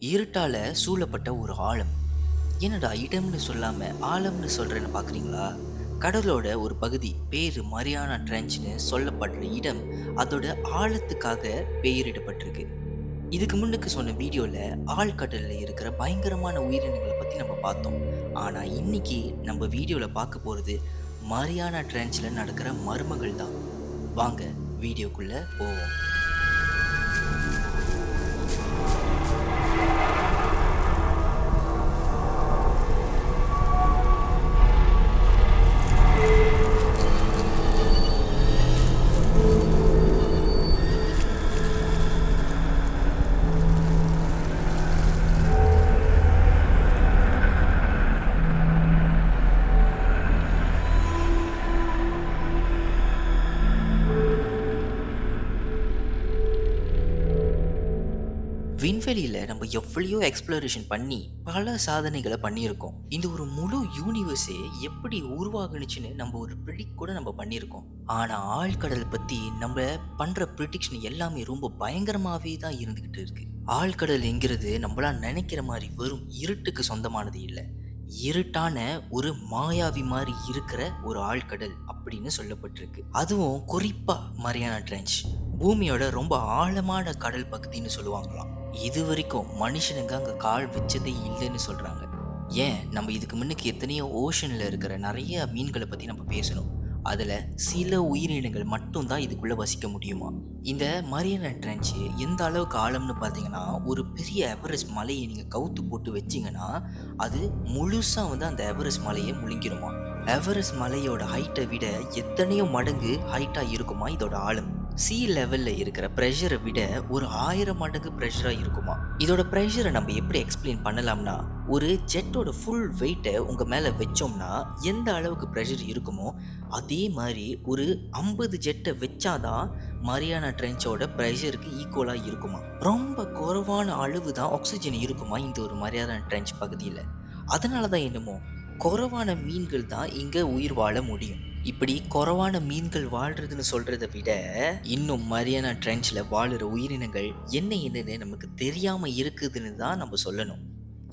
இருட்டால சூழப்பட்ட ஒரு ஆழம். என்னடா இடம்னு சொல்லாம ஆழம்னு சொல்றேன்னு பாக்குறீங்களா? கடலோட ஒரு பகுதி பேரு மரியானா ட்ரென்ச்னு சொல்லப்படுற இடம் அதோட ஆழத்துக்காக பெயரிடப்பட்டிருக்கு. இதுக்கு முன்னுக்கு சொன்ன வீடியோல ஆழ்கடலில் இருக்கிற பயங்கரமான உயிரினங்களை பத்தி நம்ம பார்த்தோம். ஆனா இன்னைக்கு நம்ம வீடியோல பார்க்க போறது மரியானா ட்ரென்ச்ல நடக்கிற மர்மங்கள் தான் வாங்க வீடியோக்குள்ள போவோம். விண்வெளியில் நம்ம எவ்வளையோ எக்ஸ்ப்ளோரேஷன் பண்ணி பல சாதனைகளை பண்ணியிருக்கோம். இந்த ஒரு முழு யூனிவர்ஸே எப்படி உருவாகுனுச்சுன்னு நம்ம ஒரு ப்ரிடிக் கூட நம்ம பண்ணியிருக்கோம். ஆனால் ஆழ்கடல் பற்றி நம்ம பண்ணுற ப்ரிடிக்ஷன் எல்லாமே ரொம்ப பயங்கரமாகவே தான் இருந்துக்கிட்டு இருக்குது ஆழ்கடல் என்கிறது நம்மளாம் நினைக்கிற மாதிரி வெறும் இருட்டுக்கு சொந்தமானது இல்லை. இருட்டான ஒரு மாயாவி மாதிரி இருக்கிற ஒரு ஆழ்கடல் அப்படின்னு சொல்லப்பட்டிருக்கு. அதுவும் குறிப்பாக மரியானா ட்ரெஞ்ச் பூமியோட ரொம்ப ஆழமான கடல் பகுதின்னு சொல்லுவாங்களாம். இது வரைக்கும் மனுஷனுங்க அங்கே கால் வச்சதே இல்லைன்னு சொல்கிறாங்க ஏன்? நம்ம இதுக்கு முன்னுக்கு எத்தனையோ ஓஷனில் இருக்கிற நிறைய மீன்களை பற்றி நம்ம பேசணும். அதில் சில உயிரினங்கள் மட்டும்தான் இதுக்குள்ளே வசிக்க முடியுமா? இந்த மரியன ட்ரென்ச் எந்த அளவுக்கு ஆழம்னு பார்த்தீங்கன்னா ஒரு பெரிய எவரெஸ்ட் மலையை நீங்கள் கவுத்து போட்டு வச்சீங்கன்னா அது முழுசாக வந்து அந்த எவரெஸ்ட் மலையை முழுங்கிருமா எவரெஸ்ட் மலையோட ஹைட்டை விட எத்தனையோ மடங்கு ஹைட்டாக இருக்குமா இதோட ஆழம்? சி லெவலில் இருக்கிற ப்ரெஷரை விட ஒரு ஆயிரம் மடங்கு ப்ரெஷராக இருக்குமா? இதோட ப்ரெஷரை நம்ம எப்படி எக்ஸ்பிளைன் பண்ணலாம்னா ஒரு ஜெட்டோட ஃபுல் வெயிட்டை உங்கள் மேலே வச்சோம்னா எந்த அளவுக்கு ப்ரெஷர் இருக்குமோ அதே மாதிரி ஒரு ஐம்பது ஜெட்டை வச்சாதான் மரியானா ட்ரென்ச்சோட ப்ரெஷருக்கு ஈக்குவலாக இருக்குமா? ரொம்ப குறைவான அளவு தான் ஆக்சிஜன் இருக்குமா இந்த ஒரு மரியாதான ட்ரென்ச் பகுதியில்? அதனால தான் என்னமோ குறைவான மீன்கள் தான் இங்கே உயிர் வாழ முடியும். இப்படி குறைவான மீன்கள் வாழ்றதுன்னு சொல்றத விட இன்னும் மரியானா ட்ரென்ச்சில் வாழுற உயிரினங்கள் என்ன என்னன்னு நமக்கு தெரியாம இருக்குதுன்னு தான் நம்ம சொல்லணும்.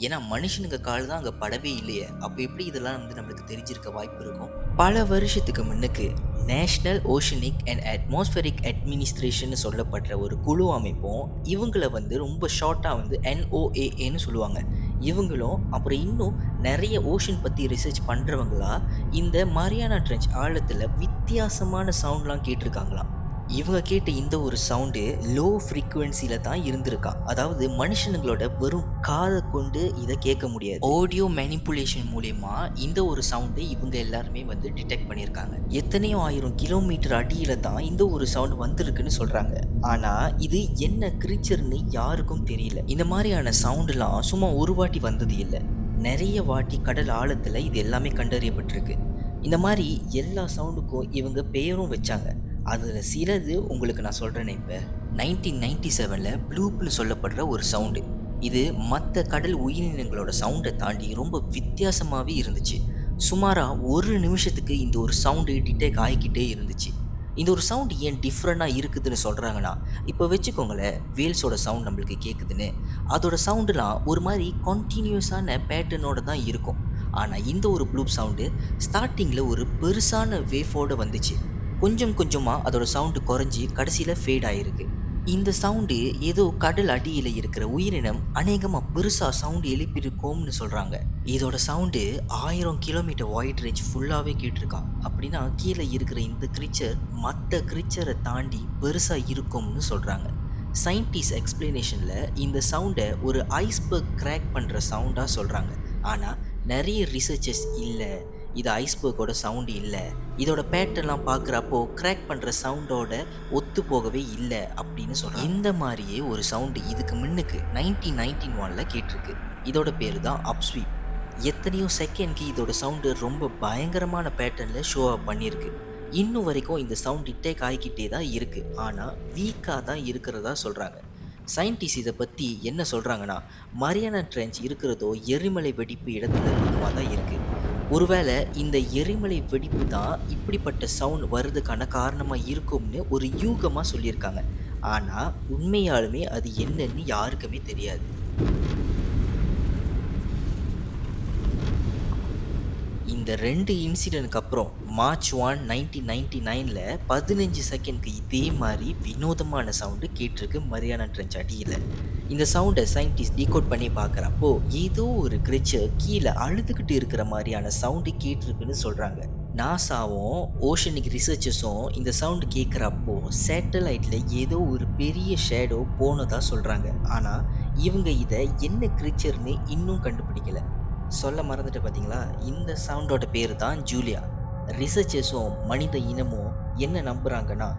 ஏன்னா மனுஷனுங்க கால் தான் அங்கே படவே இல்லையே. அப்போ எப்படி இதெல்லாம் வந்து நம்மளுக்கு தெரிஞ்சிருக்க வாய்ப்பு இருக்கும்? பல வருஷத்துக்கு முன்னுக்கு national oceanic and atmospheric administration சொல்லப்படுற ஒரு குழு அமைப்பும் இவங்களை வந்து ரொம்ப ஷார்ட்டாக வந்து என்ஓஏஏன்னு சொல்லுவாங்க. இவங்களும் அப்புறம் இன்னும் நிறைய ஓஷன் பற்றி ரிசர்ச் பண்ணுறவங்களா இந்த மரியானா ட்ரெஞ்ச் ஆழத்தில் வித்தியாசமான சவுண்ட்லாம் கேட்டிருக்காங்களாம். இவங்க கேட்ட இந்த ஒரு சவுண்டு லோ ஃப்ரீக்குவென்சியில் தான் இருந்திருக்கா. அதாவது மனுஷனுங்களோட வெறும் காதை கொண்டு இதை கேட்க முடியாது. ஆடியோ மேனிப்புலேஷன் மூலயமா இந்த ஒரு சவுண்டை இவங்க எல்லாருமே வந்து டிடெக்ட் பண்ணியிருக்காங்க எத்தனையோ ஆயிரம் கிலோமீட்டர் அடியில் தான் இந்த ஒரு சவுண்டு வந்திருக்குன்னு சொல்கிறாங்க ஆனால் இது என்ன கிரீச்சர்னு யாருக்கும் தெரியல. இந்த மாதிரியான சவுண்டுலாம் சும்மா ஒரு வாட்டி வந்தது இல்லை. நிறைய வாட்டி கடல் ஆழத்தில் இது எல்லாமே கண்டறியப்பட்டிருக்கு. இந்த மாதிரி எல்லா சவுண்டுக்கும் இவங்க பெயரும் வச்சாங்க. அதில் சிலது உங்களுக்கு நான் சொல்கிறேனே இப்போ. நைன்டீன் நைன்டி செவனில் ப்ளூப்னு சொல்லப்படுற ஒரு சவுண்டு இது மற்ற கடல் உயிரினங்களோட சவுண்டை தாண்டி ரொம்ப வித்தியாசமாகவே இருந்துச்சு. சுமாராக ஒரு நிமிஷத்துக்கு இந்த ஒரு சவுண்டு டிடெக்ட் ஆகிக்கிட்டே இருந்துச்சு. இந்த ஒரு சவுண்டு ஏன் டிஃப்ரெண்ட்டாக இருக்குதுன்னு சொல்கிறாங்கன்னா இப்போ வச்சுக்கோங்களேன் வேல்ஸோட சவுண்ட் நம்மளுக்கு கேட்குதுன்னு அதோட சவுண்டுலாம் ஒரு மாதிரி கண்டினியூஸான பேட்டர்னோட தான் இருக்கும். ஆனால் இந்த ஒரு ப்ளூப் சவுண்டு ஸ்டார்டிங்கில் ஒரு பெருசான வேஃபோடு வந்துச்சு. கொஞ்சம் கொஞ்சமாக அதோட சவுண்டு குறைஞ்சி கடைசியில் ஃபேட் ஆகிருக்கு இந்த சவுண்டு ஏதோ கடல் அடியில் இருக்கிற உயிரினம் அநேகமாக பெருசாக சவுண்டு எழுப்பியிருக்கோம்னு சொல்கிறாங்க இதோட சவுண்டு ஆயிரம் கிலோமீட்டர் ஒயிட் ரேஞ்ச் ஃபுல்லாகவே கேட்டிருக்கான். அப்படின்னா கீழே இருக்கிற இந்த கிரிச்சர் மற்ற கிரிச்சரை தாண்டி பெருசாக இருக்கும்னு சொல்கிறாங்க சயின்டிஸ்ட் எக்ஸ்பிளனேஷனில் இந்த சவுண்டை ஒரு ஐஸ்பர்க் கிராக் பண்ணுற சவுண்டாக சொல்கிறாங்க ஆனால் நிறைய ரிசர்ச்சர்ஸ் இல்லை இது ஐஸ்பர்க்கோட சவுண்டு இல்லை. இதோட பேட்டர்லாம் பார்க்குறப்போ கிராக் பண்ணுற சவுண்டோட ஒத்து போகவே இல்லை அப்படின்னு சொல்கிறேன் இந்த மாதிரியே ஒரு சவுண்டு இதுக்கு முன்னுக்கு நைன்டீன் நைன்டீன் ஒனில் கேட்டிருக்கு. இதோட பேர் தான் அப்ஸ்வீப் எத்தனையோ செகண்ட்க்கு இதோட சவுண்டு ரொம்ப பயங்கரமான பேட்டர்னில் ஷோ அப் பண்ணியிருக்கு. இன்னும் வரைக்கும் இந்த சவுண்ட் இட்டேக் ஆகிக்கிட்டே தான் இருக்குது ஆனால் வீக்காக தான் இருக்கிறதா சொல்கிறாங்க சயின்டிஸ்ட் இதை பற்றி என்ன சொல்கிறாங்கன்னா மரியானா ட்ரெஞ்ச் இருக்கிறதோ எரிமலை வெடிப்பு இடத்துல அதிகமாக தான் இருக்குது ஒருவேளை இந்த எரிமலை வெடிப்பு தான் இப்படிப்பட்ட சவுண்ட் வர்றதுக்கான காரணமாக இருக்கும்னு ஒரு யூகமாக சொல்லியிருக்காங்க. ஆனால் உண்மையாலுமே அது என்னன்னு யாருக்குமே தெரியாது. இந்த ரெண்டு இன்சிடென்ட்க்கு அப்புறம் மார்ச் ஒன் நைன்டீன் நைன்டி நைனில் பதினஞ்சு செகண்ட்க்கு இதே மாதிரி வினோதமான சவுண்டு கேட்டிருக்கு மரியானா ட்ரெஞ்ச் அடியில். இந்த சவுண்டை சயின்டிஸ்ட் டீகோட் பண்ணி பார்க்குறப்போ ஏதோ ஒரு கிரிச்சர் கீழே அழுதுகிட்டு இருக்கிற மாதிரியான சவுண்டு கேட்டிருக்குன்னு சொல்கிறாங்க நாசாவும் ஓஷனிக் ரிசர்ச்சர்ஸும் இந்த சவுண்டு கேட்குறப்போ சேட்டலைட்டில் ஏதோ ஒரு பெரிய ஷேடோ போனதாக சொல்கிறாங்க ஆனால் இவங்க இதை என்ன கிரிச்சர்னு இன்னும் கண்டுபிடிக்கலை. சொல்ல மறந்துட்டு பார்த்தீங்களா இந்த சவுண்டோட பேர் தான் ஜூலியா ரிசர்ச்சர்ஸும் மனித இனமும் என்ன நம்புகிறாங்கன்னா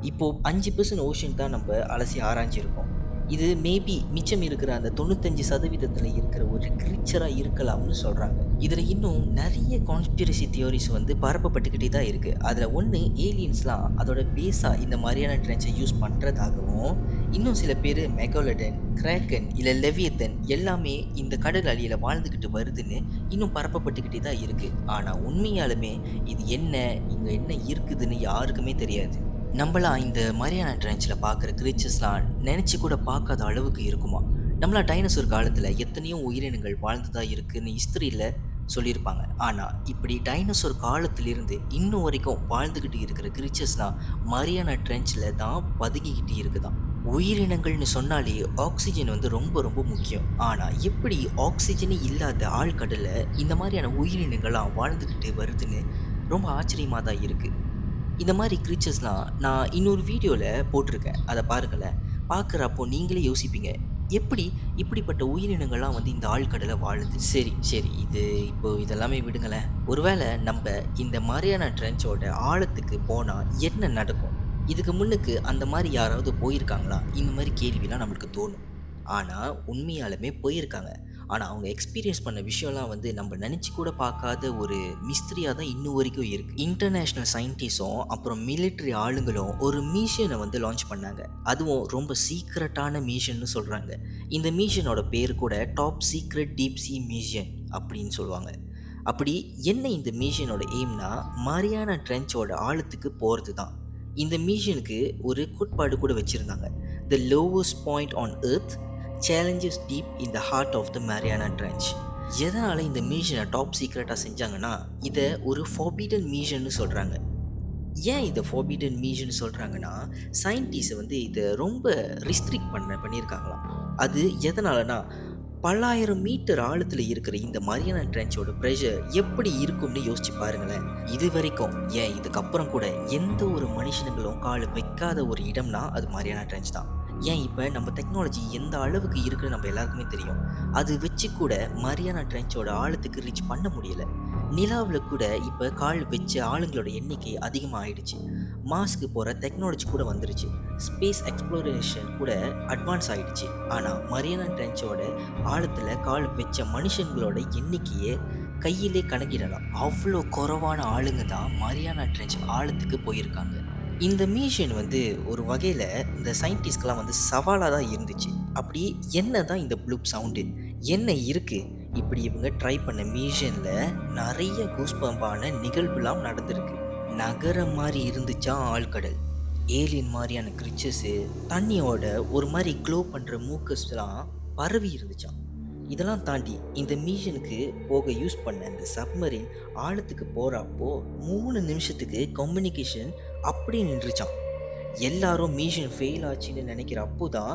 இப்போது அஞ்சு பர்சன்ட் ஓஷன் தான் நம்ம அலசி ஆராய்ஞ்சிருக்கோம். இது மேபி மிச்சம் இருக்கிற அந்த தொண்ணூத்தஞ்சு சதவீதத்தில் இருக்கிற ஒரு கிரிச்சராக இருக்கலாம்னு சொல்கிறாங்க இதில் இன்னும் நிறைய கான்ஸ்பிரசி தியோரிஸ் வந்து பரப்பப்பட்டுக்கிட்டே தான் இருக்குது அதில் ஒன்று ஏலியன்ஸ்லாம் அதோட பேஸாக இந்த மாதிரியான ட்ரென்ச்சை யூஸ் பண்ணுறதாகவும் இன்னும் சில பேர் மெகோலடன் கிராக்கன் இல்லை லெவியத்தன் எல்லாமே இந்த கடல் அழியில் வாழ்ந்துக்கிட்டு வருதுன்னு இன்னும் பரப்பப்பட்டுக்கிட்டே தான் இருக்குது ஆனால் உண்மையாலுமே இது என்ன இங்கே என்ன இருக்குதுன்னு யாருக்குமே தெரியாது. நம்மளாம் இந்த மரியானா ட்ரெஞ்சில் பார்க்குற கிரீச்சர்ஸ்லாம் நினச்சி கூட பார்க்காத அளவுக்கு இருக்குமா? நம்மளா டைனோசர் காலத்தில் எத்தனையோ உயிரினங்கள் வாழ்ந்ததாக இருக்குன்னு ஹிஸ்டரியில் சொல்லியிருப்பாங்க. ஆனால் இப்படி டைனோசர் காலத்திலிருந்து இன்னும் வரைக்கும் வாழ்ந்துக்கிட்டு இருக்கிற கிரீச்சர்ஸ்லாம் மரியானா ட்ரெஞ்சில் தான் பதுங்கிக்கிட்டு இருக்குதான் உயிரினங்கள்னு சொன்னாலே ஆக்சிஜன் வந்து ரொம்ப ரொம்ப முக்கியம். ஆனால் எப்படி ஆக்சிஜனே இல்லாத ஆழ்கடலில் இந்த மாதிரியான உயிரினங்கள்லாம் வாழ்ந்துக்கிட்டு வருதுன்னு ரொம்ப ஆச்சரியமாக தான் இருக்குது இந்த மாதிரி க்ரீச்சர்ஸ்லாம் நான் இன்னொரு வீடியோவில் போட்டிருக்கேன். அதை பாருங்களேன். பார்க்குறப்போ நீங்களே யோசிப்பீங்க. எப்படி இப்படிப்பட்ட உயிரினங்கள்லாம் வந்து இந்த ஆழ்கடலை வாழுது? சரி சரி இது இப்போ இதெல்லாமே விடுங்களேன். ஒருவேளை நம்ம இந்த மாதிரியான ட்ரெஞ்சோட ஆழத்துக்கு போனால் என்ன நடக்கும்? இதுக்கு முன்னுக்கு அந்த மாதிரி யாராவது போயிருக்காங்களா? இந்த மாதிரி கேள்விலாம் நம்மளுக்கு தோணும். ஆனால் உண்மையாலுமே போயிருக்காங்க. ஆனால் அவங்க எக்ஸ்பீரியன்ஸ் பண்ண விஷயம்லாம் வந்து நம்ம நினச்சி கூட பார்க்காத ஒரு மிஸ்திரியாக தான் இன்னும் வரைக்கும் இருக்குது இன்டர்நேஷ்னல் சயின்டிஸ்டும் அப்புறம் மிலிட்ரி ஆளுங்களும் ஒரு மிஷனை வந்து லான்ச் பண்ணாங்க. அதுவும் ரொம்ப சீக்ரெட்டான மிஷன்னு சொல்கிறாங்க இந்த மிஷனோட பேர் கூட top secret deep sea mission அப்படின்னு சொல்லுவாங்க. அப்படி என்ன இந்த மிஷனோட எய்ம்னா மரியான ட்ரென்ச்சோட ஆழத்துக்கு போகிறது தான் இந்த மிஷனுக்கு ஒரு கோட்பாடு கூட வச்சுருந்தாங்க. The lowest point on earth challenges deep in the heart of the Mariana trench எதனால் இந்த மிஷனை டாப் சீக்ரெட்டாக செஞ்சாங்கன்னா இதை ஒரு ஃபாபிடன் மிஷன்னு சொல்கிறாங்க ஏன் இதை ஃபாபிடன் மிஷன் சொல்கிறாங்கன்னா சயின்டிஸ்ட் வந்து இதை ரொம்ப ரிஸ்ட்ரிக்ட் பண்ண பண்ணியிருக்காங்களாம். அது எதனாலனா பல்லாயிரம் மீட்டர் ஆழத்தில் இருக்கிற இந்த மரியானா ட்ரென்ச்சோட ப்ரெஷர் எப்படி இருக்கும்னு யோசிச்சு பாருங்களேன். இது வரைக்கும் ஏன் இதுக்கப்புறம் கூட எந்த ஒரு மனுஷனுங்களும் கால் வைக்காத ஒரு இடம்னா அது மரியானா ட்ரென்ச் தான். ஏன் இப்போ நம்ம டெக்னாலஜி எந்த அளவுக்கு இருக்குன்னு நம்ம எல்லாருக்குமே தெரியும். அது வச்சு கூட மரியானா ட்ரென்ச்சோட ஆழத்துக்கு ரீச் பண்ண முடியல. நிலாவில் கூட இப்போ கால் வச்ச ஆளுங்களோட எண்ணிக்கை அதிகமாக ஆயிடுச்சு மாஸ்க்கு போகிற டெக்னாலஜி கூட வந்துருச்சு. ஸ்பேஸ் எக்ஸ்ப்ளோரேஷன் கூட அட்வான்ஸ் ஆகிடுச்சு ஆனால் மரியானா ட்ரென்ச்சோட ஆழத்தில் கால் வச்ச மனுஷங்களோட எண்ணிக்கையை கையிலே கணக்கிடலாம். அவ்வளோ குறைவான ஆளுங்க தான் மரியானா ட்ரென்ச் ஆழத்துக்கு போயிருக்காங்க. இந்த மிஷன் வந்து ஒரு வகையில் இந்த சயின்டிஸ்ட்கெலாம் வந்து சவாலாக தான் இருந்துச்சு. அப்படி என்ன தான் இந்த ப்ளூப் சவுண்டு என்ன இருக்குது இப்படி இவங்க ட்ரை பண்ண மிஷனில் நிறைய கூஸ்பம்பான நிகழ்வுலாம் நடந்திருக்கு. நகரம் மாதிரி இருந்துச்சா ஆழ்கடல்? ஏலியன் மாதிரியான கிரிச்சஸு தண்ணியோட ஒரு மாதிரி க்ளோ பண்ணுற மூக்கஸ்லாம் பரவி இருந்துச்சான் இதெல்லாம் தாண்டி இந்த மிஷனுக்கு போக யூஸ் பண்ண இந்த சப்மரின் ஆழத்துக்கு போகிறப்போ மூணு நிமிஷத்துக்கு கம்யூனிகேஷன் அப்படி நின்றுச்சான் எல்லாரும் மிஷன் ஃபெயில் ஆச்சுன்னு நினைக்கிற அப்போ தான்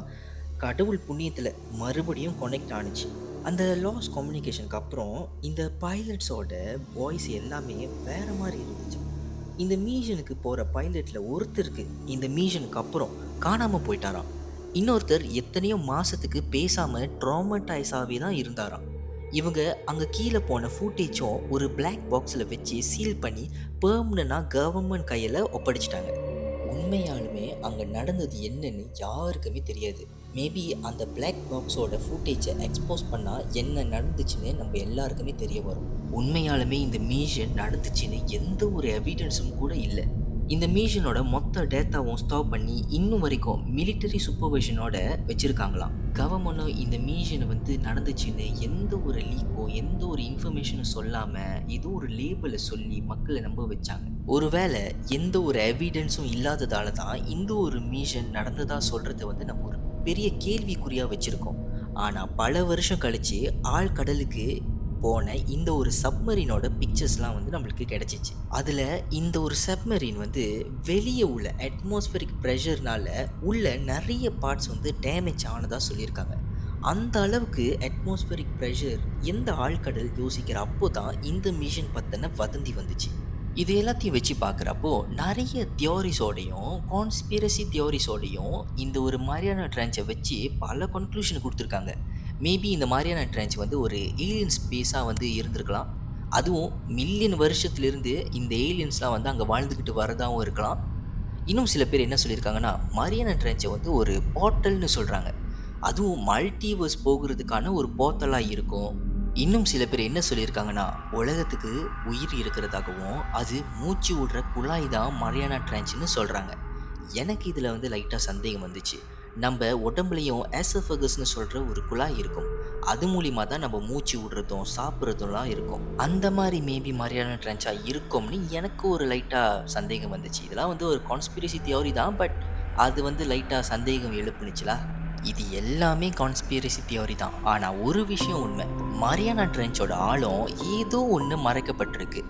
கடவுள் புண்ணியத்தில் மறுபடியும் கனெக்ட் ஆணுச்சு அந்த லாஸ் கம்யூனிகேஷனுக்கு அப்புறம் இந்த பைலட்ஸோட வாய்ஸ் எல்லாமே வேறு மாதிரி இருந்துச்சு இந்த மிஷனுக்கு போகிற பைலட்டில் ஒருத்தருக்கு இந்த மிஷனுக்கு அப்புறம் காணாமல் போயிட்டாராம். இன்னொருத்தர் எத்தனையோ மாதத்துக்கு பேசாமல் ட்ராமடைஸாகவே தான் இருந்தாராம். இவங்க அங்கே கீழே போன ஃபூட்டேஜும் ஒரு பிளாக் பாக்ஸில் வச்சு சீல் பண்ணி பெர்மனண்டாக கவர்மெண்ட் கையில் ஒப்படைச்சிட்டாங்க. உண்மையாலுமே அங்கே நடந்தது என்னன்னு யாருக்குமே தெரியாது. மேபி அந்த பிளாக் பாக்ஸோட ஃபூட்டேஜை எக்ஸ்போஸ் பண்ணால் என்ன நடந்துச்சுன்னு நம்ம எல்லாருக்குமே தெரிய வரும். உண்மையாலுமே இந்த மிஷன் நடந்துச்சுன்னு எந்த ஒரு எவிடன்ஸும் கூட இல்லை. இந்த மிஷனோட மொத்த டேட்டாவும் ஸ்டாப் பண்ணி இன்னும் வரைக்கும் மிலிட்டரி சூப்பர்விஷனோட வச்சுருக்காங்களாம். கவர்மெண்ட்டும் இந்த மிஷனை வந்து நடந்துச்சுன்னு எந்த ஒரு லீக்கோ எந்த ஒரு இன்ஃபர்மேஷனும் சொல்லாமல் ஏதோ ஒரு லேபிளை சொல்லி மக்களை நம்ப வச்சாங்க. ஒருவேளை எந்த ஒரு எவிடன்ஸும் இல்லாததால தான் இந்த ஒரு மிஷன் நடந்ததாக சொல்கிறத வந்து நம்ம ஒரு பெரிய கேள்விக்குறியாக வச்சுருக்கோம். ஆனால் பல வருஷம் கழித்து ஆழ்கடலுக்கு போன இந்த ஒரு சப்மரீனோட பிக்சர்ஸ்லாம் வந்து நம்மளுக்கு கிடச்சிச்சு. அதில் இந்த ஒரு சப்மரீன் வந்து வெளியே உள்ள அட்மாஸ்பரிக் ப்ரெஷர்னால உள்ள நிறைய பார்ட்ஸ் வந்து டேமேஜ் ஆனதாக சொல்லியிருக்காங்க. அந்த அளவுக்கு அட்மாஸ்பரிக் ப்ரெஷர் எந்த ஆழ்கடல் யோசிக்கிற அப்போ தான் இந்த மிஷன் பற்றின வதந்தி வந்துச்சு. இது எல்லாத்தையும் வச்சு பார்க்குறப்போ நிறைய தியோரிஸோடையும் கான்ஸ்பிரசி தியோரிஸோடையும் இந்த ஒரு மாதிரியான ட்ரென்ச்சை வச்சு பல கன்க்ளூஷன் கொடுத்துருக்காங்க. மேபி இந்த மாதிரியான ட்ரென்ச் வந்து ஒரு ஏலியன் ஸ்பேஸாக வந்து இருந்திருக்கலாம். அதுவும் மில்லியன் வருஷத்துலேருந்து இந்த ஏலியன்ஸ்லாம் வந்து அங்கே வாழ்ந்துக்கிட்டு வரதாகவும் இருக்கலாம். இன்னும் சில பேர் என்ன சொல்லியிருக்காங்கன்னா மரியானா ட்ரென்ச்சை வந்து ஒரு போர்ட்டல்னு சொல்கிறாங்க அதுவும் மல்டிவர்ஸ் போகிறதுக்கான ஒரு போர்ட்டலாக இருக்கும். இன்னும் சில பேர் என்ன சொல்லியிருக்காங்கன்னா உலகத்துக்கு உயிர் இருக்கிறதாகவும் அது மூச்சு விடுற குழாய் தான் மரியானா ட்ரென்ச்னு சொல்கிறாங்க எனக்கு இதில் வந்து லைட்டாக சந்தேகம் வந்துச்சு. நம்ம உடம்புலையும் ஆசோஃபகஸ்னு சொல்கிற ஒரு குழாய் இருக்கும். அது மூலிமா தான் நம்ம மூச்சு விடுறதும் சாப்பிட்றதும்லாம் இருக்கும். அந்த மாதிரி மேபி மாதிரியான ட்ரென்ச்சாக இருக்கும்னு எனக்கு ஒரு லைட்டாக சந்தேகம் வந்துச்சு. இதெல்லாம் வந்து ஒரு கான்ஸ்பிரசி தியோரி தான் பட் அது வந்து லைட்டாக சந்தேகம் எழுப்புனுச்சுலா. இது எல்லாமே கான்ஸ்பிரசி தியோரி தான். ஆனால் ஒரு விஷயம் உண்மை. மரியானா ட்ரென்ச்சோட ஆழம் ஏதோ ஒன்று மறைக்கப்பட்டிருக்கு.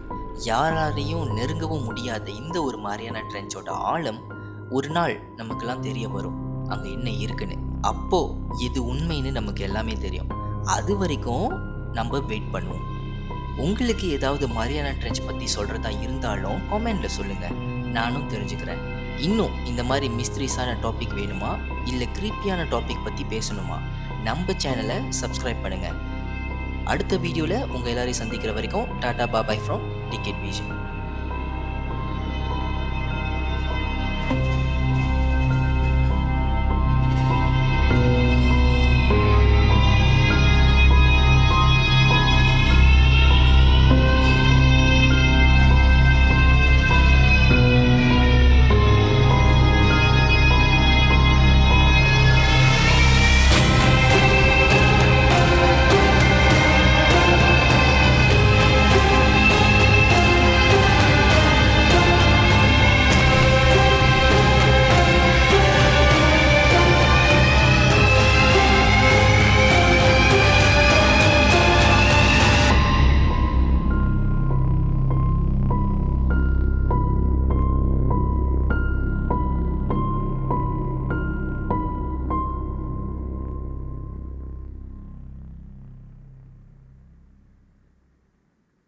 யாராலையும் நெருங்கவும் முடியாத இந்த ஒரு மரியானா ட்ரென்ச்சோட ஆழம் ஒரு நாள் நமக்கெல்லாம் தெரிய வரும். அங்கே என்ன இருக்குன்னு. அப்போது இது உண்மைன்னு நமக்கு எல்லாமே தெரியும். அது வரைக்கும் நம்ம வெயிட் பண்ணுவோம். உங்களுக்கு ஏதாவது மரியானா ட்ரெஞ்ச் பற்றி சொல்கிறதா இருந்தாலும் காமெண்டில் சொல்லுங்கள் நானும் தெரிஞ்சுக்கிறேன். இன்னும் இந்த மாதிரி மிஸ்த்ரீஸான டாபிக் வேணுமா? இல்லை க்ரீப்பியான டாபிக் பற்றி பேசணுமா? நம்ம சேனலை சப்ஸ்கிரைப் பண்ணுங்கள் அடுத்த வீடியோவில் உங்கள் எல்லாரையும் சந்திக்கிற வரைக்கும் tata bye bye from ticket vision